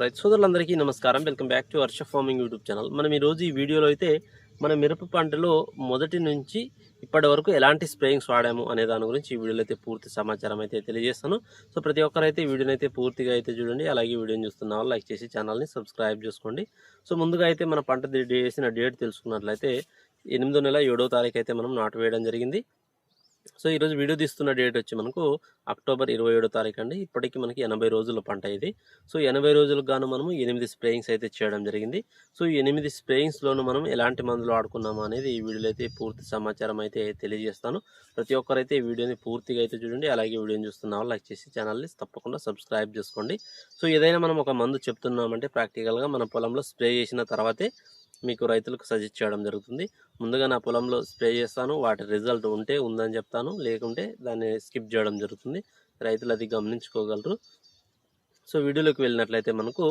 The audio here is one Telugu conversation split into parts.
రైతు సోదరులందరికీ నమస్కారం. Welcome back to Varsha farming YouTube channel. మనం ఈరోజు ఈ వీడియోలో అయితే మన మిరప పంటలో మొదటి నుంచి ఇప్పటి వరకు ఎలాంటి స్ప్రేయింగ్స్ వాడాము అనే దాని గురించి ఈ వీడియోలో అయితే పూర్తి సమాచారం అయితే తెలియజేస్తాను. సో ప్రతి ఒక్కరైతే ఈ వీడియోని అయితే పూర్తిగా అయితే చూడండి. అలాగే వీడియోని చూస్తున్న వాళ్ళు లైక్ చేసి ఛానల్ని సబ్స్క్రైబ్ చేసుకోండి. సో ముందుగా అయితే మన పంట చేసిన డేట్ తెలుసుకున్నట్లయితే ఎనిమిదో నెల ఏడో తారీఖు అయితే మనం నాటు వేయడం జరిగింది. సో ఈరోజు వీడియో తీస్తున్న డేట్ వచ్చి మనకు అక్టోబర్ ఇరవై ఏడో తారీఖు అండి ఇప్పటికి మనకి ఎనభై రోజుల పంట ఇది. సో ఎనభై రోజులకు గాను మనము ఎనిమిది స్ప్రేయింగ్స్ అయితే చేయడం జరిగింది. సో ఈ ఎనిమిది స్ప్రేయింగ్స్లోనూ మనం ఎలాంటి మందులు ఆడుకున్నాము అనేది ఈ వీడియోలో అయితే పూర్తి సమాచారం అయితే తెలియజేస్తాను. ప్రతి ఒక్కరైతే ఈ వీడియోని పూర్తిగా అయితే చూడండి. అలాగే వీడియోని చూస్తున్న వాళ్ళు లైక్ చేసి ఛానల్ని తప్పకుండా సబ్స్క్రైబ్ చేసుకోండి. సో ఏదైనా మనం ఒక మందు చెప్తున్నామంటే ప్రాక్టికల్గా మన పొలంలో స్ప్రే చేసిన తర్వాతే మీకు రైతులకు సజెస్ట్ చేయడం జరుగుతుంది. ముందుగా నా పొలంలో స్ప్రే చేస్తాను. వాటి రిజల్ట్ ఉంటే ఉందని చెప్తాను. లేకుంటే దాన్ని స్కిప్ చేయడం జరుగుతుంది. రైతులు అది గమనించుకోగలరు. సో వీడియోలోకి వెళ్ళినట్లయితే మనకు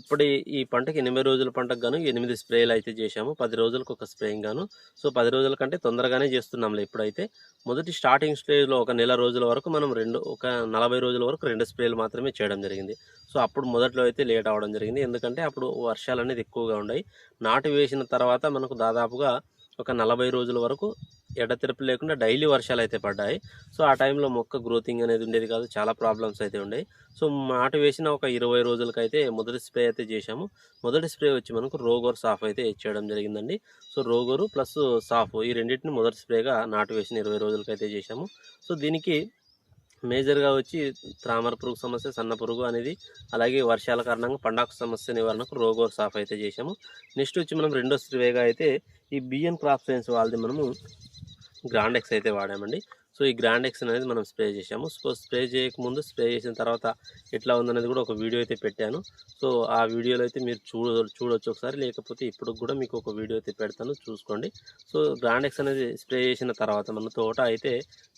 ఇప్పుడు ఈ పంటకి ఎనిమిది రోజుల పంటకు గాను ఎనిమిది స్ప్రేలు అయితే చేశాము. పది రోజులకు ఒక స్ప్రేయింగ్ గాను. సో పది రోజుల కంటే తొందరగానే చేస్తున్నాంలే ఇప్పుడైతే. మొదటి స్టార్టింగ్ స్టేజ్లో ఒక నెల రోజుల వరకు మనం రెండు ఒక నలభై రోజుల వరకు రెండు స్ప్రేలు మాత్రమే చేయడం జరిగింది. సో అప్పుడు మొదట్లో అయితే లేట్ అవ్వడం జరిగింది. ఎందుకంటే అప్పుడు వర్షాలు అనేది ఎక్కువగా ఉన్నాయి నాటు వేసిన తర్వాత మనకు దాదాపుగా ఒక నలభై రోజుల వరకు ఎడతెరపు లేకుండా డైలీ వర్షాలు అయితే పడ్డాయి. సో ఆ టైంలో మొక్క గ్రోతింగ్ అనేది ఉండేది కాదు. చాలా ప్రాబ్లమ్స్ అయితే ఉండేవి సో నాటు వేసిన ఒక ఇరవై రోజులకైతే మొదటి స్ప్రే అయితే చేశాము. మొదటి స్ప్రే వచ్చి మనకు రోగోర్ సాఫ్ అయితే చేయడం జరిగిందండి. సో రోగోరు ప్లస్ సాఫ్ ఈ రెండింటిని మొదటి స్ప్రేగా నాటు వేసిన ఇరవై రోజులకైతే చేశాము. సో దీనికి మేజర్గా వచ్చి త్రామర పురుగు సమస్య సన్న పురుగు అనేది అలాగే వర్షాల కారణంగా పండాకు సమస్య నివారణకు రోగోర్ సాఫ్ అయితే చేశాము. నెక్స్ట్ వచ్చి మనం రెండో స్ప్రేగా అయితే ఈ బిఎన్ క్రాప్ సైన్స్ వాళ్ళది మనము గ్రాండ్ ఎక్స్ అయితే వాడామండి. సో ఈ గ్రాండ్ ఎక్సన్ అనేది మనం స్ప్రే చేసాము సో స్ప్రే చేయకముందు స్ప్రే చేసిన తర్వాత ఎట్లా ఉందనేది కూడా ఒక వీడియో అయితే పెట్టాను. సో ఆ వీడియోలో అయితే మీరు చూడ చూడొచ్చు ఒకసారి. లేకపోతే ఇప్పుడు కూడా మీకు ఒక వీడియో అయితే పెడతాను. చూసుకోండి. సో గ్రాండ్ ఎక్స్ అనేది స్ప్రే చేసిన తర్వాత మన తోట అయితే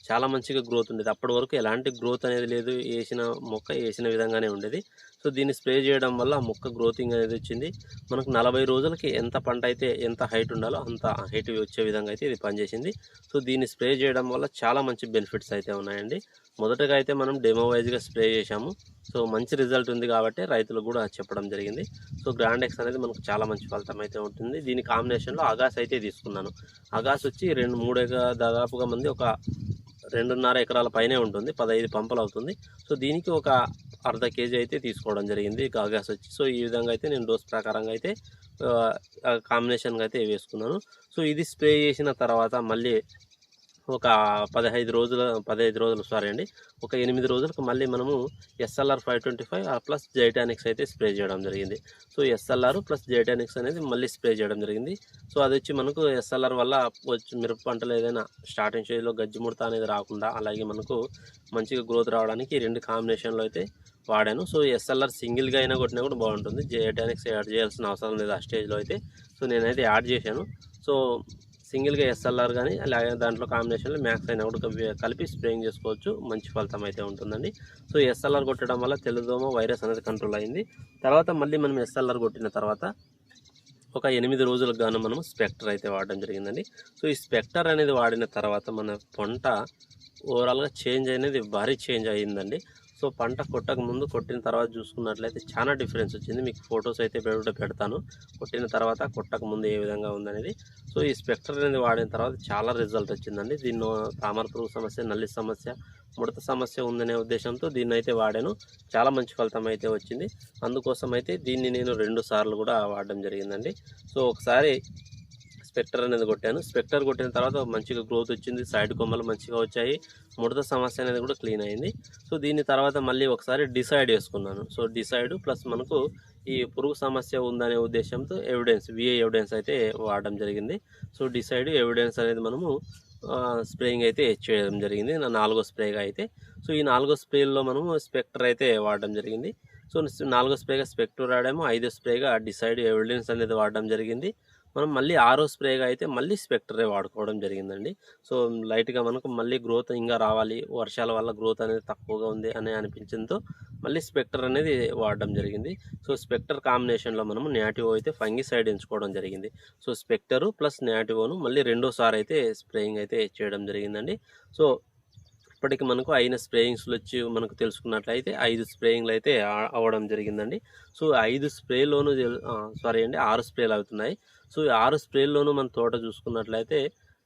చాలా మంచిగా గ్రోత్ ఉండేది. అప్పటి వరకు ఎలాంటి గ్రోత్ అనేది లేదు. వేసిన మొక్క వేసిన విధంగానే ఉండేది. సో దీన్ని స్ప్రే చేయడం వల్ల మొక్క గ్రోతింగ్ అనేది వచ్చింది. మనకు నలభై రోజులకి ఎంత పంట అయితే ఎంత హైట్ ఉండాలో అంత హైట్ వచ్చే విధంగా అయితే ఇది పనిచేసింది. సో దీన్ని స్ప్రే చేయడం వల్ల చాలా మంచి బెనిఫిట్స్ అయితే ఉన్నాయండి. మొదటగా అయితే మనం డెమో వైజ్గా స్ప్రే చేశాము. సో మంచి రిజల్ట్ ఉంది కాబట్టి రైతులు కూడా చెప్పడం జరిగింది. సో గ్రాండ్ ఎక్స్ అనేది మనకు చాలా మంచి ఫలితం అయితే ఉంటుంది. దీని కాంబినేషన్లో అగాస్ అయితే తీసుకున్నాను. అగాస్ వచ్చి రెండు మూడు దాదాపుగా మంది ఒక రెండున్నర ఎకరాల పైనే ఉంటుంది. పదహైదు పంపలు అవుతుంది. సో దీనికి ఒక అర్ధ కేజీ అయితే తీసుకోవడం జరిగింది గాగాస్ వచ్చి. సో ఈ విధంగా అయితే నేను డోస్ ప్రకారంగా అయితే కాంబినేషన్గా అయితే వేసుకున్నాను. సో ఇది స్ప్రే చేసిన తర్వాత మళ్ళీ ఒక పదహైదు రోజుల పదహైదు రోజులు సారీ అండి. ఒక ఎనిమిది రోజులకు మళ్ళీ మనము SLR five twenty five plus Zytonix అయితే స్ప్రే చేయడం జరిగింది. సో ఎస్ఎల్ఆర్ ప్లస్ జైటానిక్స్ అనేది మళ్ళీ స్ప్రే చేయడం జరిగింది. సో అది వచ్చి మనకు ఎస్ఎల్ఆర్ వల్ల వచ్చి మిరప పంటలు ఏదైనా స్టార్టింగ్ స్టేజ్లో గజ్జి ముడత అనేది రాకుండా అలాగే మనకు మంచిగా గ్రోత్ రావడానికి ఈ రెండు కాంబినేషన్లో అయితే వాడాను. సో ఎస్ఎల్ఆర్ సింగిల్గా అయినా కొట్టినా కూడా బాగుంటుంది. జేటానిక్స్ యాడ్ చేయాల్సిన అవసరం లేదు ఆ స్టేజ్లో అయితే. సో నేనైతే యాడ్ చేశాను. సో సింగిల్గా ఎస్ఎల్ఆర్ కానీ అలాగే దాంట్లో కాంబినేషన్లో మ్యాక్స్ అయినా కూడా కలిపి స్ప్రేయింగ్ చేసుకోవచ్చు. మంచి ఫలితం అయితే ఉంటుందండి. సో ఎస్ఎల్ఆర్ కొట్టడం వల్ల తెల్లదోమ వైరస్ అనేది కంట్రోల్ అయింది. తర్వాత మళ్ళీ మనం ఎస్ఎల్ఆర్ కొట్టిన తర్వాత ఒక ఎనిమిది రోజులకు గాను మనం స్పెక్టర్ అయితే వాడడం జరిగిందండి. సో ఈ స్పెక్టర్ అనేది వాడిన తర్వాత మన పంట ఓవరాల్గా చేంజ్ అనేది భారీ చేంజ్ అయ్యిందండి. సో పంట కొట్టక ముందు కొట్టిన తర్వాత చూసుకున్నట్లయితే చాలా డిఫరెన్స్ వచ్చింది. మీకు ఫొటోస్ అయితే పెడ పెడతాను. కొట్టిన తర్వాత కొట్టక ముందు ఏ విధంగా ఉందనేది. సో ఈ స్పెక్టర్ అనేది వాడిన తర్వాత చాలా రిజల్ట్ వచ్చిందండి. దీన్ని తామర పురుగు సమస్య నల్లి సమస్య ముడత సమస్య ఉందనే ఉద్దేశంతో దీన్ని అయితే వాడాను. చాలా మంచి ఫలితం అయితే వచ్చింది. అందుకోసం అయితే దీన్ని నేను రెండు సార్లు కూడా వాడడం జరిగిందండి. సో ఒకసారి స్పెక్టర్ అనేది కొట్టాను. స్పెక్టర్ కొట్టిన తర్వాత మంచిగా గ్రోత్ వచ్చింది. సైడ్ కొమ్మలు మంచిగా వచ్చాయి. ముడత సమస్య అనేది కూడా క్లీన్ అయింది. సో దీని తర్వాత మళ్ళీ ఒకసారి డిసైడ్ చేసుకున్నాను. సో డిసైడ్ ప్లస్ మనకు ఈ పురుగు సమస్య ఉందనే ఉద్దేశంతో ఎవిడెన్స్ విఏ ఎవిడెన్స్ అయితే వాడడం జరిగింది. సో డిసైడ్ ఎవిడెన్స్ అనేది మనము స్ప్రేయింగ్ అయితే చేయడం జరిగింది. నా నాలుగో స్ప్రేగా అయితే. సో ఈ నాలుగో స్ప్రేల్లో మనము స్పెక్టర్ అయితే వాడడం జరిగింది. సో నాలుగో స్ప్రేగా స్పెక్టర్ వాడాము. ఐదో స్ప్రేగా డిసైడ్ ఎవిడెన్స్ అనేది వాడడం జరిగింది. మనం మళ్ళీ ఆరో స్ప్రేగా అయితే మళ్ళీ స్పెక్టరే వాడుకోవడం జరిగిందండి. సో లైట్గా మనకు మళ్ళీ గ్రోత్ ఇంకా రావాలి. వర్షాల వల్ల గ్రోత్ అనేది తక్కువగా ఉంది అని అనిపించడంతో మళ్ళీ స్పెక్టర్ అనేది వాడడం జరిగింది. సో స్పెక్టర్ కాంబినేషన్లో మనము నాటివో అయితే ఫంగిసైడ్ ఎంచుకోవడం జరిగింది. సో స్పెక్టరు ప్లస్ నాటివోను మళ్ళీ రెండోసారి అయితే స్ప్రేయింగ్ అయితే చేయడం జరిగిందండి. సో ఇప్పటికి మనకు అయిన స్ప్రేయింగ్స్లు వచ్చి మనకు తెలుసుకున్నట్లయితే ఐదు స్ప్రేయింగ్లు అయితే అవ్వడం జరిగిందండి. సో ఐదు స్ప్రేలోను సారీ అండి ఆరు స్ప్రేలు అవుతున్నాయి సో ఈ ఆరు స్ప్రేల్లోనూ మన తోట చూసుకున్నట్లయితే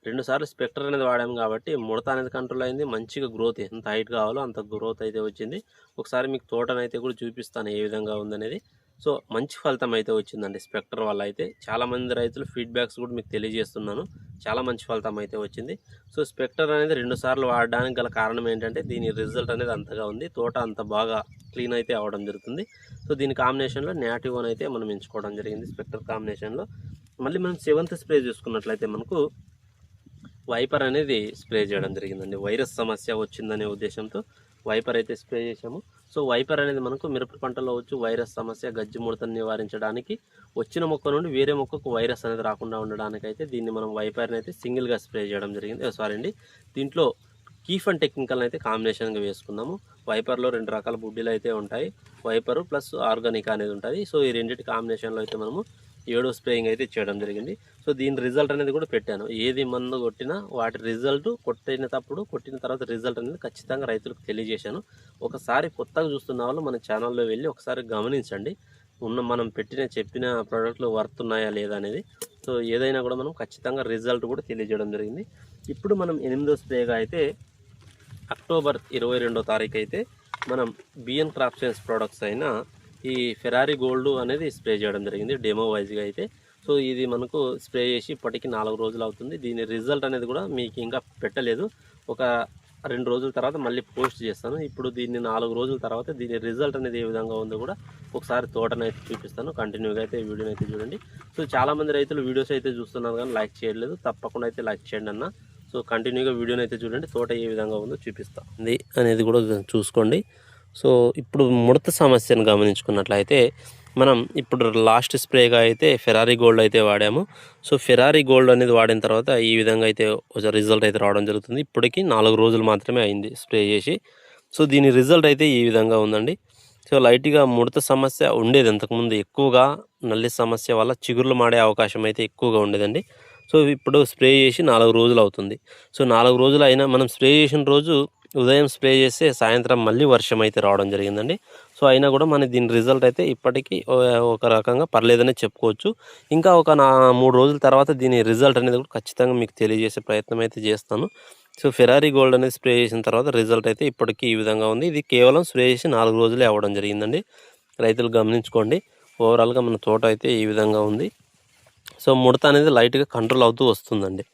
రెండు సార్లు స్పెక్టర్ అనేది వాడాము కాబట్టి ముడత అనేది కంట్రోల్ అయింది. మంచిగా గ్రోత్ ఎంత హైట్ కావాలో అంత గ్రోత్ అయితే వచ్చింది. ఒకసారి మీకు తోటనైతే కూడా చూపిస్తాను ఏ విధంగా ఉందనేది. సో మంచి ఫలితం అయితే వచ్చిందండి స్పెక్టర్ వల్ల అయితే. చాలా మంది రైతులు ఫీడ్బ్యాక్స్ కూడా మీకు తెలియజేస్తున్నాను. చాలా మంచి ఫలితం అయితే వచ్చింది. సో స్పెక్టర్ అనేది రెండు సార్లు వాడడానికి గల కారణం ఏంటంటే దీని రిజల్ట్ అనేది అంతగా ఉంది. తోట అంత బాగా క్లీన్ అయితే అవడం జరుగుతుంది. సో దీని కాంబినేషన్లో నేటివ్ వన్ అయితే మనం ఎంచుకోవడం జరిగింది స్పెక్టర్ కాంబినేషన్లో. మళ్ళీ మనం సెవెంత్ స్ప్రే చూసుకున్నట్లయితే మనకు వైపర్ అనేది స్ప్రే చేయడం జరిగిందండి. వైరస్ సమస్య వచ్చిందనే ఉద్దేశంతో వైపర్ అయితే స్ప్రే చేసాము సో వైపర్ అనేది మనకు మిరప పంటలో వచ్చి వైరస్ సమస్య గజ్జి ముడతను నివారించడానికి వచ్చిన మొక్క నుండి వేరే మొక్కకు వైరస్ అనేది రాకుండా ఉండడానికి అయితే దీన్ని మనం వైపర్ని అయితే సింగిల్గా స్ప్రే చేయడం జరిగింది. Oh, సారీ అండి. దీంట్లో కీఫ్ అండ్ టెక్నికల్ అయితే కాంబినేషన్గా వేసుకున్నాము వైపర్లో రెండు రకాల బుడ్డీలు అయితే ఉంటాయి. వైపర్ ప్లస్ ఆర్గానిక్ అనేది ఉంటుంది. సో ఈ రెండింటి కాంబినేషన్లో అయితే మనము ఏడో స్ప్రేయింగ్ అయితే చేయడం జరిగింది. సో దీని రిజల్ట్ అనేది కూడా పెట్టాను. ఏది మందు కొట్టినా వాటి రిజల్ట్ కొట్టిన తప్పుడు కొట్టిన తర్వాత రిజల్ట్ అనేది ఖచ్చితంగా రైతులకు తెలియజేశాను. ఒకసారి కొత్తగా చూస్తున్న వాళ్ళు మన ఛానల్లో వెళ్ళి ఒకసారి గమనించండి. ఉన్న మనం పెట్టిన చెప్పిన ప్రోడక్ట్లు వర్త్ ఉన్నాయా లేదా అనేది. సో ఏదైనా కూడా మనం ఖచ్చితంగా రిజల్ట్ కూడా తెలియజేయడం జరిగింది. ఇప్పుడు మనం ఎనిమిదో స్ప్రేగా అయితే అక్టోబర్ ఇరవై రెండో తారీఖు అయితే మనం బిఎన్ క్రాప్ సైన్స్ ప్రోడక్ట్స్ అయిన ఈ ఫెరారీ గోల్డ్ అనేది స్ప్రే చేయడం జరిగింది డెమో వైజ్గా అయితే. సో ఇది మనకు స్ప్రే చేసి ఇప్పటికి నాలుగు రోజులు అవుతుంది. దీని రిజల్ట్ అనేది కూడా మీకు ఇంకా పెట్టలేదు. ఒక రెండు రోజుల తర్వాత మళ్ళీ పోస్ట్ చేస్తాను. ఇప్పుడు దీన్ని నాలుగు రోజుల తర్వాత దీని రిజల్ట్ అనేది ఏ విధంగా ఉందో కూడా ఒకసారి తోటనైతే చూపిస్తాను. కంటిన్యూగా అయితే వీడియోని అయితే చూడండి. సో చాలామంది రైతులు వీడియోస్ అయితే చూస్తున్నారు కానీ లైక్ చేయలేదు తప్పకుండా అయితే లైక్ చేయండి అన్న. సో కంటిన్యూగా వీడియోని అయితే చూడండి. తోట ఏ విధంగా ఉందో చూపిస్తాను అనేది కూడా చూసుకోండి. సో ఇప్పుడు ముడత సమస్యను గమనించుకున్నట్లయితే మనం ఇప్పుడు లాస్ట్ స్ప్రేగా అయితే ఫెరారీ గోల్డ్ అయితే వాడాము. సో ఫెరారీ గోల్డ్ అనేది వాడిన తర్వాత ఈ విధంగా అయితే రిజల్ట్ అయితే రావడం జరుగుతుంది. ఇప్పటికి నాలుగు రోజులు మాత్రమే అయింది స్ప్రే చేసి. సో దీని రిజల్ట్ అయితే ఈ విధంగా ఉందండి. సో లైట్గా ముడత సమస్య ఉండేది అంతకుముందు ఎక్కువగా. నల్లి సమస్య వల్ల చిగుర్లు మాడే అవకాశం అయితే ఎక్కువగా ఉండేదండి. సో ఇప్పుడు స్ప్రే చేసి నాలుగు రోజులు అవుతుంది. సో నాలుగు రోజులు అయినా మనం స్ప్రే చేసిన రోజు ఉదయం స్ప్రే చేస్తే సాయంత్రం మళ్ళీ వర్షం అయితే రావడం జరిగిందండి. సో అయినా కూడా మన దీని రిజల్ట్ అయితే ఇప్పటికీ ఒక రకంగా పర్లేదనే చెప్పుకోవచ్చు. ఇంకా ఒక నా మూడు రోజుల తర్వాత దీని రిజల్ట్ అనేది కూడా ఖచ్చితంగా మీకు తెలియజేసే ప్రయత్నం అయితే చేస్తాను. సో ఫెరారీ గోల్డ్ అనేది స్ప్రే చేసిన తర్వాత రిజల్ట్ అయితే ఇప్పటికీ ఈ విధంగా ఉంది. ఇది కేవలం స్ప్రే చేసి నాలుగు రోజులే అవ్వడం జరిగిందండి. రైతులు గమనించుకోండి. ఓవరాల్గా మన తోట అయితే ఈ విధంగా ఉంది. సో ముడత అనేది లైట్గా కంట్రోల్ అవుతూ వస్తుందండి.